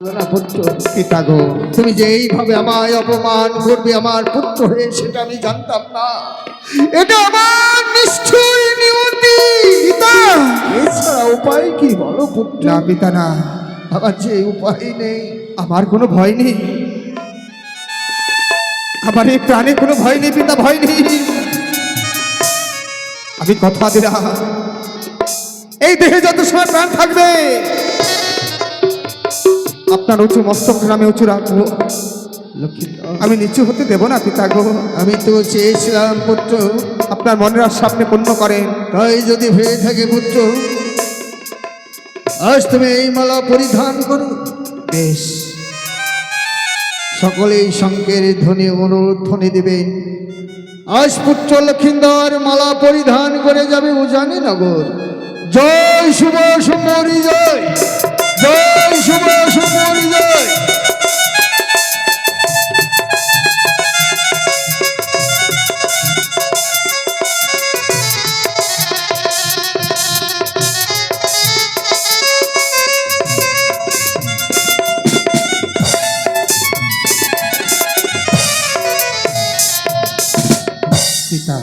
না পিতা গো তুমি যে এইভাবে আমায় অপমান করবে আমার পুত্র হয়ে সেটা আমি জানতাম না। এটা আমার নিশ্চয় নিয়তি পিতা। এছাড়া উপায় কি বলো পুত্র? না পিতা না। আমার যে উপায় নেই আমার কোনো ভয় নেই। আমার এই প্রাণে কোনো ভয় নেই পিতা ভয় নেই। আমি কথা দিলাম। এই দেহে যত সময় প্রাণ থাকবে আপনার উঁচু মস্তক গ্রামে উঁচু রাখব আমি নিচু হতে দেব না পিতা গো। আমি তো চেয়েছিলাম পুত্র। আপনার মনের আশা আপনি পূর্ণ করেন। তাই যদি হয়ে থাকে পুত্র আজ তুমি এই মালা পরিধান করো। বেশ। সকলেই শঙ্কের ধ্বনি অনুরোধ ধ্বনি দেবেন আজ পুত্র লক্ষিন্দর মালা পরিধান করে যাবে উজানি নগর। জয় শুভ সুমরি জয়। জয় শুভ সুমরি জয় পিতা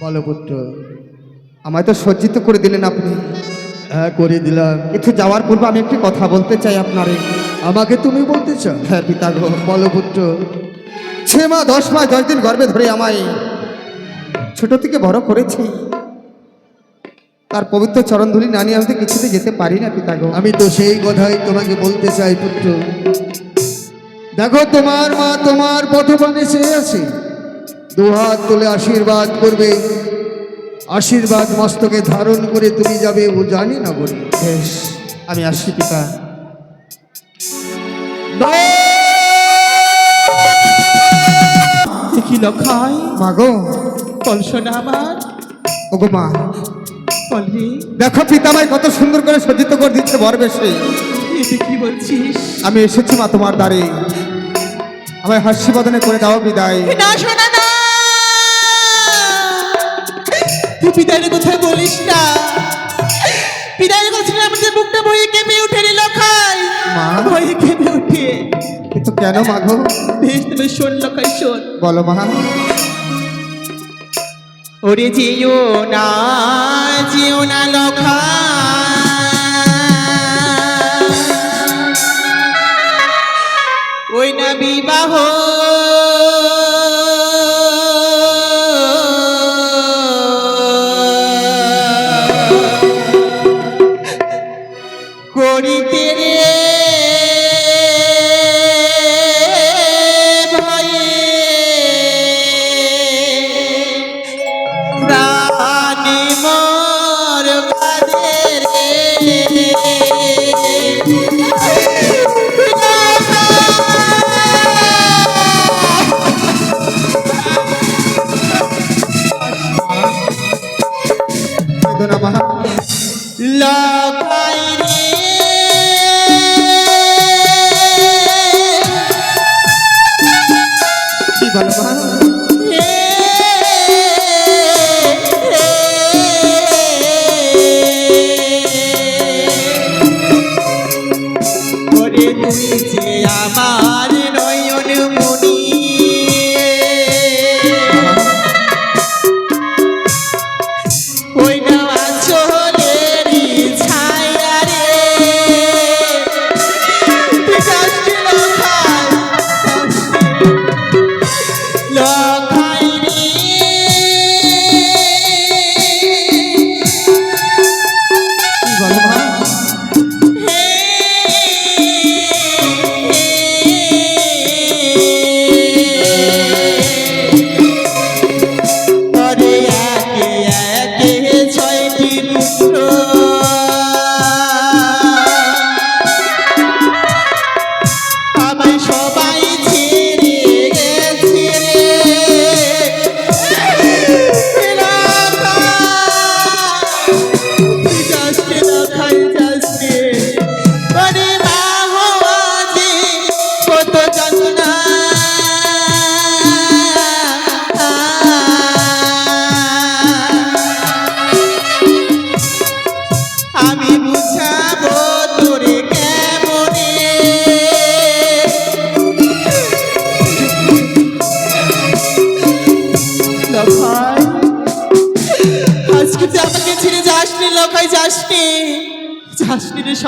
বলো আমায় তো সজ্জিত করে দিলেন আপনি। করে দিলাম। কিন্তু যাওয়ার পূর্বে আমি একটি কথা বলতে চাই আপনারে। আমাকে তুমি বলতে চাও? হ্যাঁ পিতা গো। বলো পুত্র ছ মা দশ মাস দশ দিন গর্ভে ধরে আমায় ছোট থেকে বড় করেছি। তার পবিত্র চরণধুলি না নিয়ে আমি তো কিছুতে যেতে পারি না পিতা গো। আমি তো সেই কথাই তোমাকে বলতে চাই পুত্র। দেখো তোমার মা তোমার পথপানে চেয়ে আছে। দুহাত তুলে আশীর্বাদ করবে। আশীর্বাদ মস্তকে ধারণ করে তুমি যাবে ও জানি না বলি। বেশ আমি আসছি পিতা। দেখি লখাই। মা গো। কলসনা আমার। ওগো মা। দেখো পিতামাই কত সুন্দর করে সজ্জিত করে দিচ্ছে বর বেশে। কি বলছিস? আমি এসেছি মা তোমার দ্বারে। আমায় হাস্য বদনে করে দাও বিদায়। না শোনা না তুই পিতারের কথা বলিস না। পিতারের কথা আমাদের বুকটা বয়ে কেঁপে উঠে রে লখাই। মা। ভয়ে কেঁপে উঠে কিন্তু কেন মা বেশ তুমি শোন লখাই শোন। বলো মা। ওরে যেও না যেও না লখা ওই না বিবাহ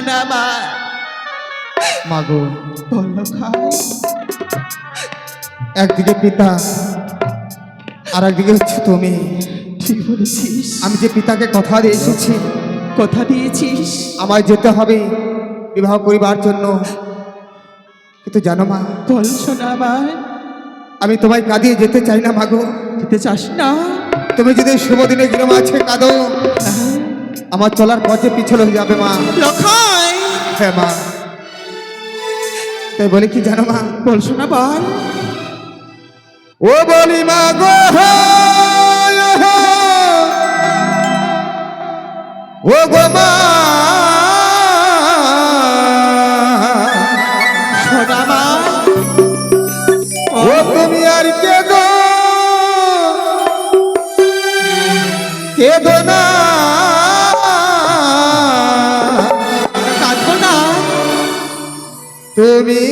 যাসনি আমার মাগো একদিকে পিতা আর একদিকে হচ্ছে তুমি। ঠিক বলেছিস। আমি যে পিতাকে কথা দিয়ে এসেছি কথা দিয়েছিস। আমায় যেতে হবে বিবাহ করিবার জন্য। কিন্তু জানো মা বল আমার আমি তোমায় কাঁদিয়ে যেতে চাই না মাগো। যেতে চাস না। তুমি যদি শুভ দিনে গিরম আছে কাঁদো। হ্যাঁ? আমার চলার পথে পিছনে হয়ে যাবে মা। হ্যাঁ মা। তাই বলে কি জানো মা? বল সোনা বল। ও বলি মা গো ও গো মা তুমি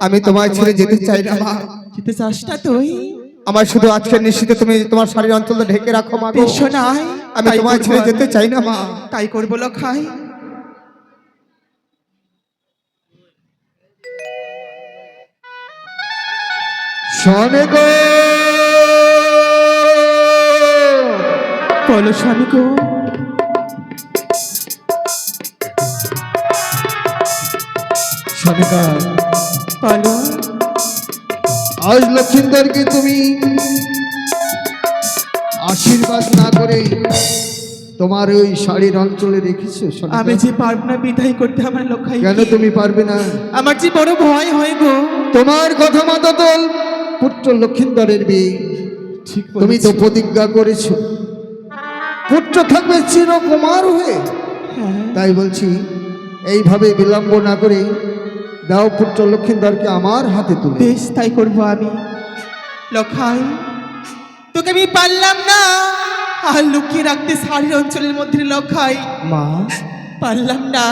আমি তোমায় ছেড়ে যেতে চাই না মা। যেতে চাস না তুই। আমার শুধু আজকের নিশ্চিত তুমি তোমার শাড়ির অঞ্চলটা ঢেকে রাখো মা গো। শোনায় আমি তোমায় ছেড়ে যেতে চাই না মা। তাই করব লখাই। শোনে গো। বলো স্বামী গো। শোনিকা বলো আজ লক্ষিন্দরকে তুমি আশীর্বাদ না করে তোমার ওই শাড়ির অঞ্চলে রেখেছো আমি যে পারব না বিদায় করতে আমার লখাই কেন তুমি পারবে না? আমার যে বড় ভয় হয় গো। তোমার কথা মতো তো পুত্র লক্ষিন্দরের বিয়ে ঠিক তুমি তো প্রতিজ্ঞা করেছ। পুত্র থাকবে চিরকুমার হয়ে। হ্যাঁ। তাই বলছি এইভাবে বিলম্ব না করে দাও পুত্র লক্ষিন্দরকে আমার হাতে তুলে বেশ তাই করব আমি। লখাই তোকে আমি পারলাম না। আর লুকিয়ে রাখতে শাড়ির অঞ্চলের মধ্যে লখাই। মা? পারলাম না।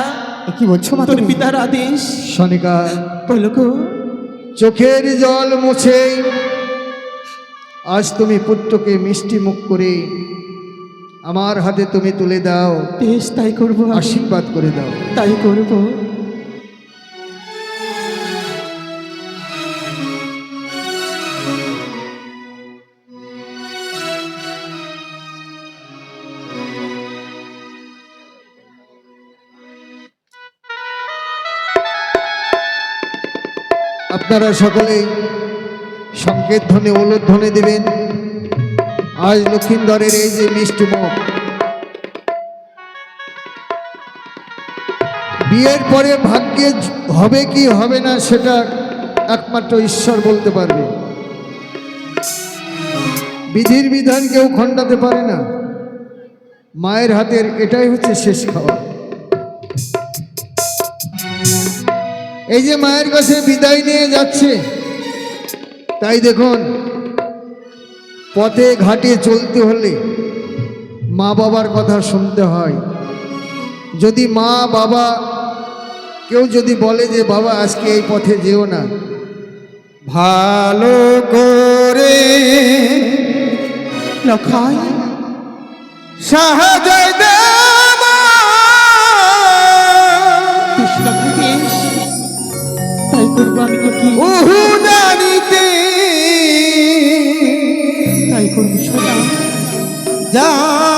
কি বলছো মা তোর পিতার আদেশ। শনিকা। বলো গো। চোখের জল মুছে। আজ তুমি পুত্রকে মিষ্টি মুখ করে আমার হাতে তুমি তুলে দাও। বেশ তাই করব আশীর্বাদ করে দাও। তাই করব। আপনারা সকলেই সংকেত ধ্বনি ওলধ্বনি দেবেন। আজ লক্ষিন্দরের এই যে মিষ্টি মুখ বিয়ের পরে ভাগ্যে হবে কি হবে না সেটা একমাত্র ঈশ্বর বলতে পারবে। বিধির বিধান কেউ খণ্ডাতে পারে না। মায়ের হাতের এটাই হচ্ছে শেষ খাওয়া এই যে মায়ের কাছে বিদায় নিয়ে যাচ্ছে তাই দেখুন পথে ঘাটে চলতে হলে মা বাবার কথা শুনতে হয়। যদি মা বাবা কেউ যদি বলে যে বাবা আজকে এই পথে যেও না। ভালো করে লখাই সাহায্য তাই করব আমি কি উহু জানিতে তাই করব সোনা যায়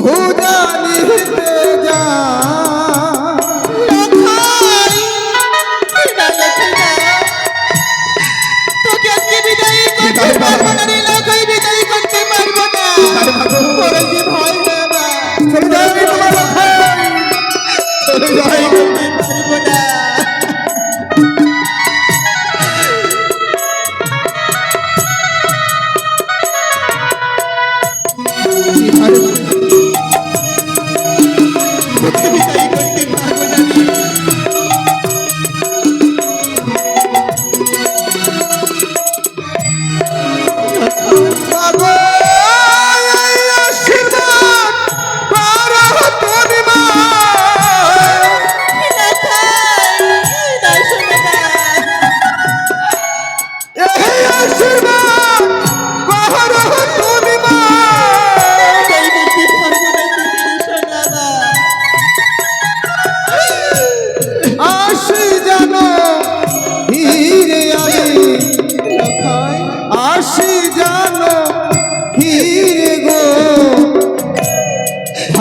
Uhul!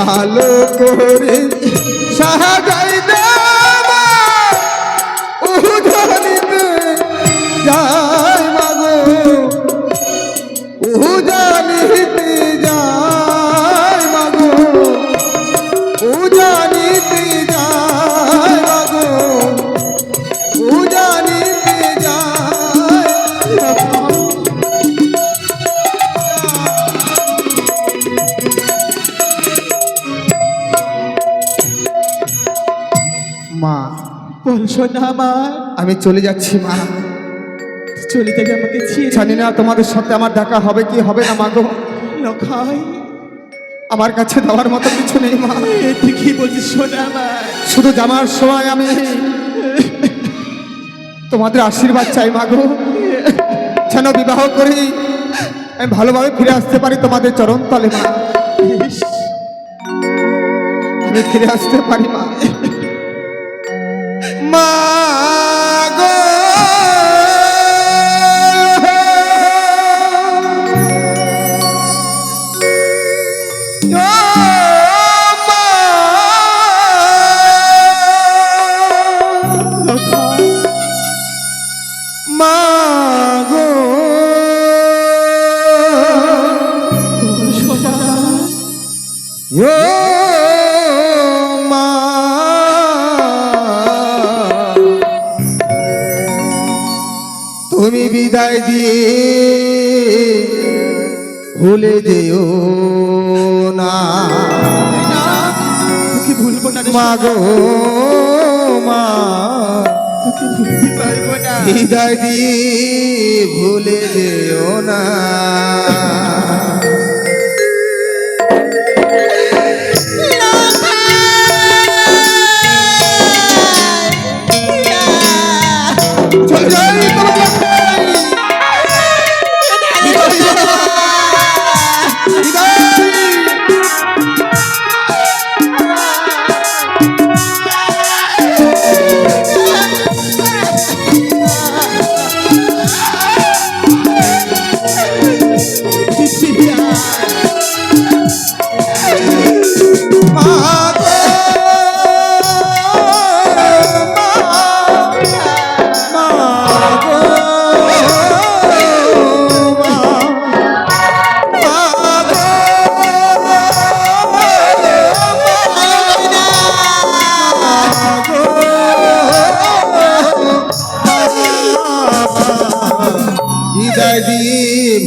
ভালো করে সাহায্য দেবা। উজানিতে ধরিতে মাগো বল আমার আমি চলে যাচ্ছি মা। চলে যাবে আমাকে ছেড়ে জানি না তোমাদের সাথে আমার দেখা হবে কি হবে না মাগো লখাই আমার কাছে দেওয়ার মতো কিছু নেই মা। তুই কি বলছিস আমার। শুধু জামার সময় আমি তোমাদের আশীর্বাদ চাই মাগো যেন বিবাহ করি আমি ভালোভাবে ফিরে আসতে পারি তোমাদের চরণ তলে মা আমি ফিরে আসতে পারি মা। মা তুমি বিদায় দিয়ে ভুলে যেও না। রে মা বিদায় দিয়ে ভুলে যেও না।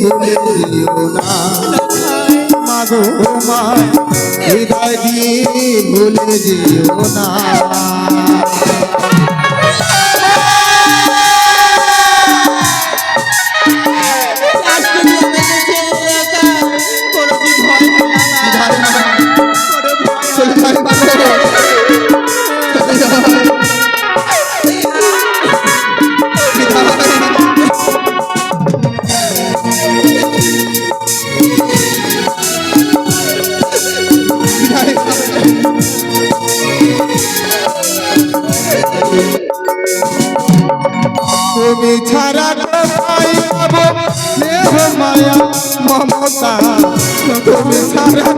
ভুলে দিও না মাগো মা হৃদয় দিয়ে ভুলে দিও না।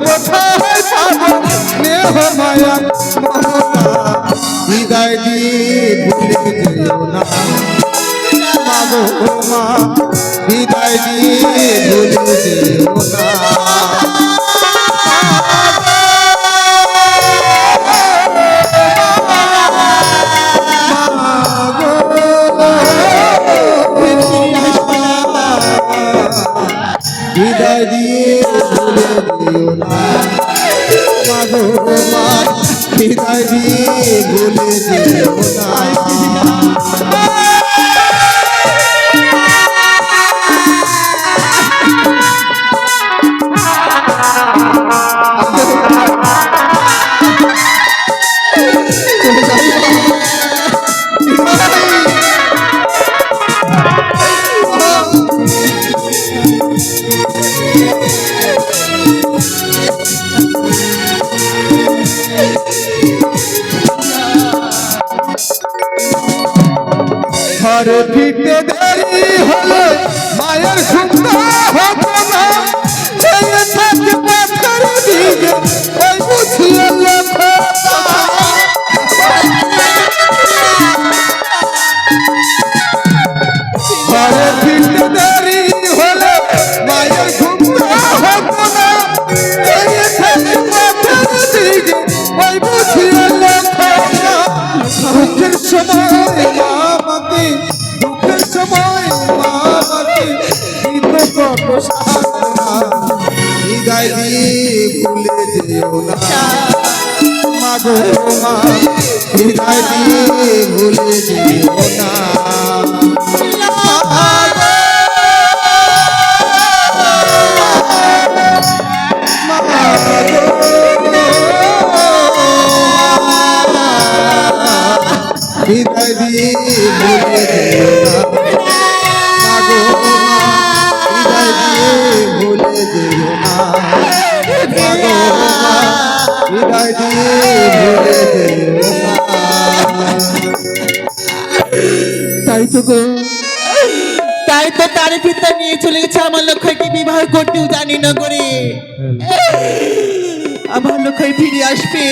কোথায় পাবো স্নেহ মায়া হৃদয় দিয়ে ভুলে যেও না মাগো মা হৃদয় দিয়ে ভুলে যেও না সময় মা আমাকে দুঃখের সময় মা আমাকে দিত কত সান্ত্বনা। হৃদয় দিয়ে ভুলে যেও না মাগো মা হৃদয় দিয়ে ভুলে যেও না তাই তো গো তাই তো তারে পিতা নিয়ে চলে গেছে আমার লক্ষ্যকে বিবাহ করতেও জানি না করে আমার লক্ষ্য ফিরে আসবে।